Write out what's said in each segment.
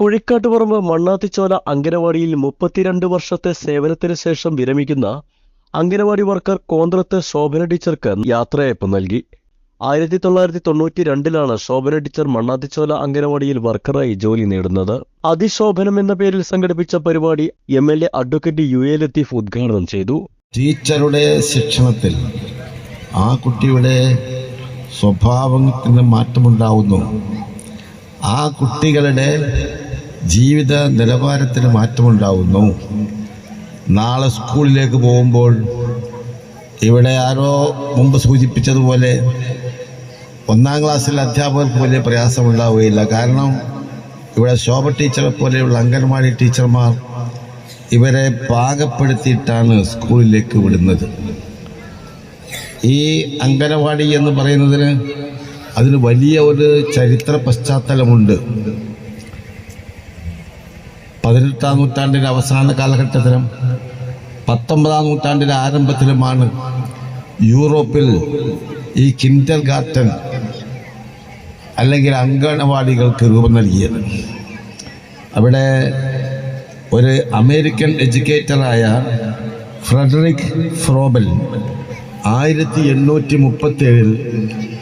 Kuzhikkattuparamba Mannathichola അങ്കനവാടിയിൽ മുപ്പത്തിരണ്ട് വർഷത്തെ സേവനത്തിന് ശേഷം വിരമിക്കുന്ന അങ്കനവാടി വർക്കർ കോന്ത്രത്ത് ശോഭന ടീച്ചർക്ക് യാത്രയയപ്പ് നൽകി. ആയിരത്തി തൊള്ളായിരത്തി തൊണ്ണൂറ്റി രണ്ടിലാണ് ശോഭന ടീച്ചർ മണ്ണാത്തിച്ചോല അങ്കനവാടിയിൽ വർക്കറായി ജോലി നേടുന്നത്. അതിശോഭനം എന്ന പേരിൽ സംഘടിപ്പിച്ച പരിപാടി M L A advocate U A Latheef ഉദ്ഘാടനം ചെയ്തു. ടീച്ചറുടെ ശിക്ഷണത്തിൽ ആ കുട്ടിയുടെ സ്വഭാവത്തിന് മാറ്റമുണ്ടാവുന്നു. ആ കുട്ടികളുടെ ജീവിത നിലവാരത്തിന് മാറ്റമുണ്ടാവുന്നു. നാളെ സ്കൂളിലേക്ക് പോകുമ്പോൾ ഇവിടെ ആരോ മുമ്പ് സൂചിപ്പിച്ചതുപോലെ ഒന്നാം ക്ലാസ്സിലെ അധ്യാപകർക്ക് വലിയ പ്രയാസമുണ്ടാവുകയില്ല. കാരണം ഇവിടെ ശോഭ ടീച്ചറെ പോലെയുള്ള അംഗൻവാടി ടീച്ചർമാർ ഇവരെ പാകപ്പെടുത്തിയിട്ടാണ് സ്കൂളിലേക്ക് വിടുന്നത്. ഈ അംഗനവാടി എന്ന് പറയുന്നതിന് അതിന് വലിയ ഒരു ചരിത്ര പശ്ചാത്തലമുണ്ട്. പതിനെട്ടാം നൂറ്റാണ്ടിന്റെ അവസാന കാലഘട്ടത്തിലും പത്തൊമ്പതാം നൂറ്റാണ്ടിന്റെ ആരംഭത്തിലുമാണ് യൂറോപ്പിൽ ഈ കിൻഡർ ഗാർട്ടൻ അല്ലെങ്കിൽ അങ്കണവാടികൾക്ക് രൂപം നൽകിയത്. അവിടെ ഒരു അമേരിക്കൻ എഡ്യൂക്കേറ്ററായ ഫ്രെഡറിക് ഫ്രോബൽ ആയിരത്തി എണ്ണൂറ്റി മുപ്പത്തേഴിൽ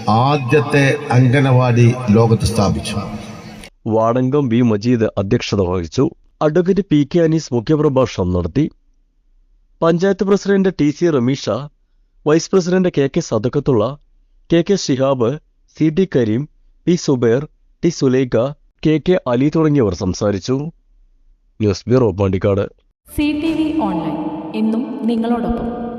ആദ്യത്തെ അങ്കണവാടി ലോകത്ത് സ്ഥാപിച്ചു. വാടങ്കം ബി മജീദ് അധ്യക്ഷത വഹിച്ചു. അഡ്വക്കേറ്റ് പി കെ അനീസ് മുഖ്യപ്രഭാഷണം നടത്തി. Panchayat president T C Rameesha vice president K K Sadakkathulla K K Shihab C T Kareem P Zubair T Sulaikha K K Ali തുടങ്ങിയവർ സംസാരിച്ചു. News bureau Pandikkad. C T V online. എന്നും നിങ്ങളോടൊപ്പം.